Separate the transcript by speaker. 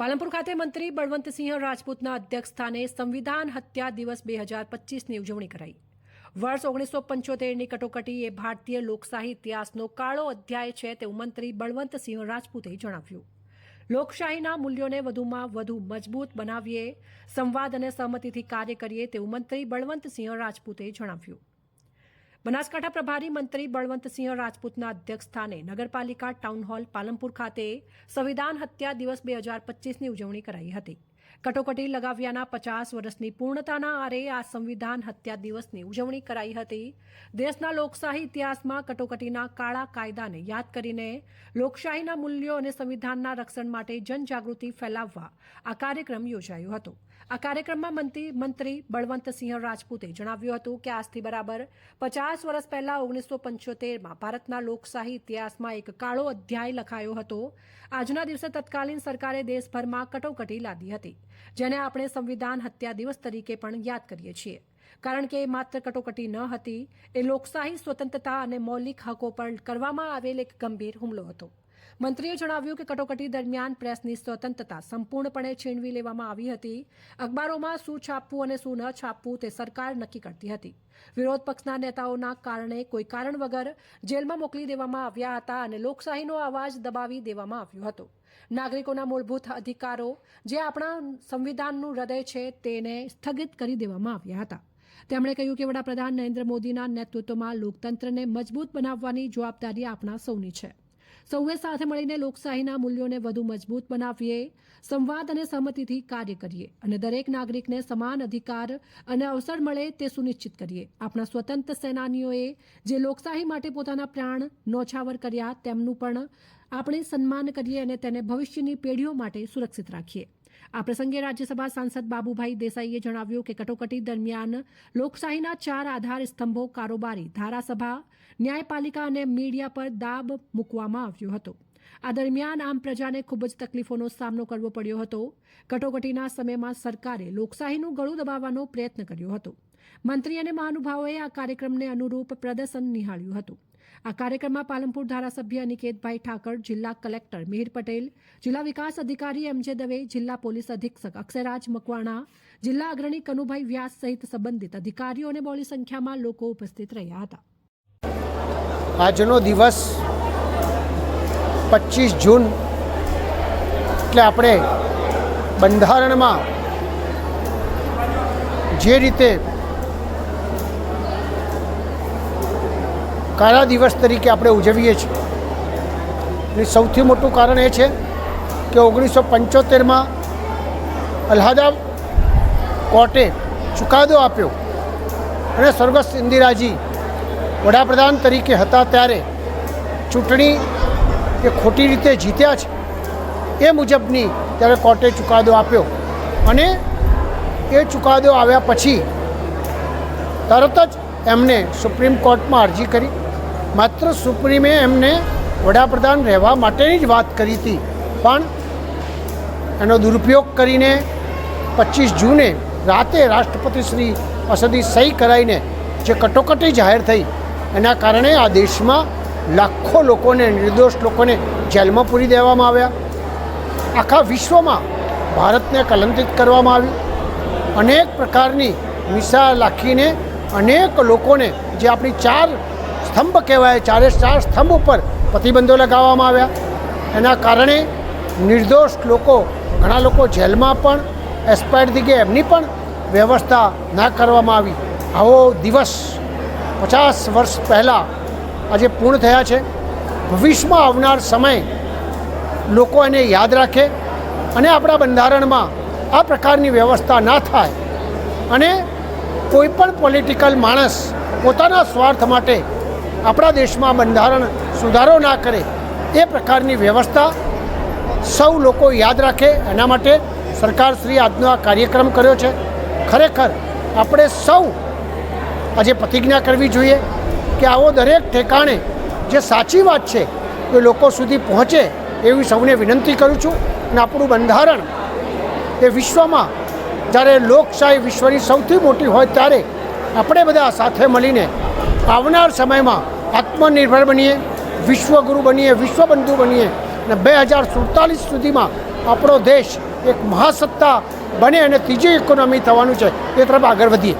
Speaker 1: પાલનપુર ખાતે મંત્રી બળવંતસિંહ રાજપૂતના અધ્યક્ષસ્થાને સંવિધાન હત્યા દિવસ બે હજાર પચીસની ઉજવણી કરાઈ. વર્ષ ઓગણીસો પંચોતેરની કટોકટી એ ભારતીય લોકશાહી ઇતિહાસનો કાળો અધ્યાય છે તેવું મંત્રી બળવંતસિંહ રાજપૂતે જણાવ્યું. લોકશાહીના મૂલ્યોને વધુમાં વધુ મજબૂત બનાવીએ, સંવાદ અને સહમતિથી કાર્ય કરીએ તેવું મંત્રી બળવંતસિંહ રાજપૂતે જણાવ્યું. બનાસકાંઠા પ્રભારી મંત્રી બળવંતસિંહ રાજપૂતના અધ્યક્ષસ્થાને નગરપાલિકા ટાઉન હોલ પાલનપુર ખાતે સંવિધાન હત્યા દિવસ બે હજાર પચીસની ઉજવણી કરાઈ હતી. કટોકટી લગાવ્યાના પચાસ વર્ષની પૂર્ણતાના આરે આ સંવિધાન હત્યા દિવસની ઉજવણી કરાઈ હતી. દેશના લોકશાહી ઇતિહાસમાં કટોકટીના કાળા કાયદાને યાદ કરીને લોકશાહીના મૂલ્યો અને સંવિધાનના રક્ષણ માટે જનજાગૃતિ ફેલાવવા આ કાર્યક્રમ યોજાયો હતો. આ કાર્યક્રમમાં મંત્રી મંત્રી બળવંતસિંહ રાજપૂતે જણાવ્યું હતું કે આજથી બરાબર પચાસ વર્ષ પહેલા ઓગણીસો પંચોતેરમાં ભારતના લોકશાહી ઇતિહાસમાં એક કાળો અધ્યાય લખાયો હતો. આજના દિવસે તત્કાલીન સરકારે દેશભરમાં કટોકટી લાદી હતી. જેને આપણે સંવિધાન હત્યા દિવસ તરીકે પણ યાદ કરીએ છીએ. કારણ કે એ માત્ર કટોકટી ન હતી, એ લોકશાહી સ્વતંત્રતા અને મૌલિક હકો પર કરવામાં આવેલ એક ગંભીર હુમલો હતો. મંત્રીએ જણાવ્યું કે કટોકટી દરમિયાન પ્રેસની સ્વતંત્રતા સંપૂર્ણપણે છીનવી લેવામાં આવી હતી. અખબારોમાં શું છાપવું અને શું ન છાપવું તે સરકાર નક્કી કરતી હતી. વિરોધ પક્ષના નેતાઓના કારણે કોઈ કારણ વગર જેલમાં મોકલી દેવામાં આવ્યા હતા અને લોકશાહીનો અવાજ દબાવી દેવામાં આવ્યો હતો. નાગરિકોના મૂળભૂત અધિકારો જે આપણા સંવિધાનનું હૃદય છે તેને સ્થગિત કરી દેવામાં આવ્યા હતા. તેમણે કહ્યું કે વડાપ્રધાન નરેન્દ્ર મોદીના નેતૃત્વમાં લોકતંત્રને મજબૂત બનાવવાની જવાબદારી આપણા સૌની છે. સૌએ સાથે મળીને લોકશાહીના મૂલ્યોને વધુ મજબૂત બનાવીએ, સંવાદ અને સહમતિથી કાર્ય કરીએ અને દરેક નાગરિકને સમાન અધિકાર અને અવસર મળે તે સુનિશ્ચિત કરીએ. આપણા સ્વતંત્ર સેનાનીઓએ જે લોકશાહી માટે પોતાના પ્રાણ નોછાવર કર્યા તેમનું પણ આપણે સન્માન કરીએ અને તેને ભવિષ્યની પેઢીઓ માટે સુરક્ષિત રાખીએ. આ પ્રસંગે રાજ્યસભા સાંસદ બાબુભાઈ દેસાઈએ જણાવ્યું કે કટોકટી દરમિયાન લોકશાહીના ચાર આધાર સ્તંભો કારોબારી ધારાસભા, ન્યાયપાલિકા અને મીડિયા પર દાબ મૂકવામાં આવ્યો હતો. આ દરમિયાન આમ પ્રજાને ખૂબ જ તકલીફોનો સામનો કરવો પડ્યો હતો. કટોકટીના સમયમાં સરકારે લોકશાહીનું ગળું દબાવવાનો પ્રયત્ન કર્યો હતો. મંત્રી અને મહાનુભાવોએ આ કાર્યક્રમને અનુરૂપ પ્રદર્શન નિહાળ્યું હતું. આ કાર્યક્રમમાં પાલનપુર ધારાસભ્ય અનિકેતભાઈ ઠાકર, જિલ્લા કલેક્ટર મિહિર પટેલ, જિલ્લા વિકાસ અધિકારી એમજે દવે, જિલ્લા પોલીસ અધિક્ષક અક્ષયરાજ મકવાણા, જિલ્લા અગ્રણી કનુભાઈ વ્યાસ સહિત સંબંધિત અધિકારીઓ અને બહોળી સંખ્યામાં લોકો ઉપસ્થિત રહ્યા હતા.
Speaker 2: આજનો દિવસ પચીસ જૂન એટલે આપણે બંધારણમાં જે રીતે કાળા દિવસ તરીકે આપણે ઉજવીએ છીએ. એ સૌથી મોટું કારણ એ છે કે ઓગણીસો પંચોતેરમાં અલ્હાદા કોર્ટે ચુકાદો આપ્યો અને સ્વર્ગસ્થ ઇન્દિરાજી વડાપ્રધાન તરીકે હતા ત્યારે ચૂંટણી એ ખોટી રીતે જીત્યા છે. એ મુજબની ત્યારે કોર્ટે ચુકાદો આપ્યો અને એ ચુકાદો આવ્યા પછી તરત જ એમને સુપ્રીમ કોર્ટમાં અરજી કરી. માત્ર સુપ્રીમે એમને વડાપ્રધાન રહેવા માટેની જ વાત કરી હતી. પણ એનો દુરુપયોગ કરીને પચીસ જૂને રાતે રાષ્ટ્રપતિ શ્રી અસદી સહી કરાવીને જે કટોકટી જાહેર થઈ, એના કારણે આ દેશમાં લાખો લોકોને, નિર્દોષ લોકોને જેલમાં પૂરી દેવામાં આવ્યા. આખા વિશ્વમાં ભારતને કલંકિત કરવામાં આવ્યું. અનેક પ્રકારની મિસાઇલ લાખીને અનેક લોકોને, જે આપણી ચાર સ્તંભ કહેવાય, ચારે ચાર સ્તંભ ઉપર પ્રતિબંધો લગાવવામાં આવ્યા. એના કારણે નિર્દોષ લોકો, ઘણા લોકો જેલમાં પણ એસ્પાયર ગયા એમની પણ વ્યવસ્થા ના કરવામાં આવી. આવો દિવસ પચાસ વર્ષ પહેલાં આજે પૂર્ણ થયા છે. ભવિષ્યમાં આવનાર સમય લોકો એને યાદ રાખે અને આપણા બંધારણમાં આ પ્રકારની વ્યવસ્થા ના થાય. અને કોઈ પણ પોલિટિકલ માણસ પોતાના સ્વાર્થ માટે આપણા દેશમાં બંધારણ સુધારો ના કરે એ પ્રકારની વ્યવસ્થા સૌ લોકો યાદ રાખે. એના માટે સરકારશ્રી આજનો આ કાર્યક્રમ કર્યો છે. ખરેખર આપણે સૌ આજે પ્રતિજ્ઞા કરવી જોઈએ કે આવો દરેક ઠેકાણે જે સાચી વાત છે એ લોકો સુધી પહોંચે એવી સૌને વિનંતી કરું છું. અને આપણું બંધારણ એ વિશ્વમાં જ્યારે લોકશાહી વિશ્વની સૌથી મોટી હોય ત્યારે આપણે બધા સાથે મળીને આવનાર સમયમાં આત્મનિર્ભર બનીએ, વિશ્વગુરુ બનીએ, વિશ્વબંધુ બનીએ અને બે હજાર સુડતાલીસ સુધીમાં આપણો દેશ એક મહાસત્તા બને અને ત્રીજી ઇકોનોમી થવાનું છે. એ તરફ આગળ વધીએ.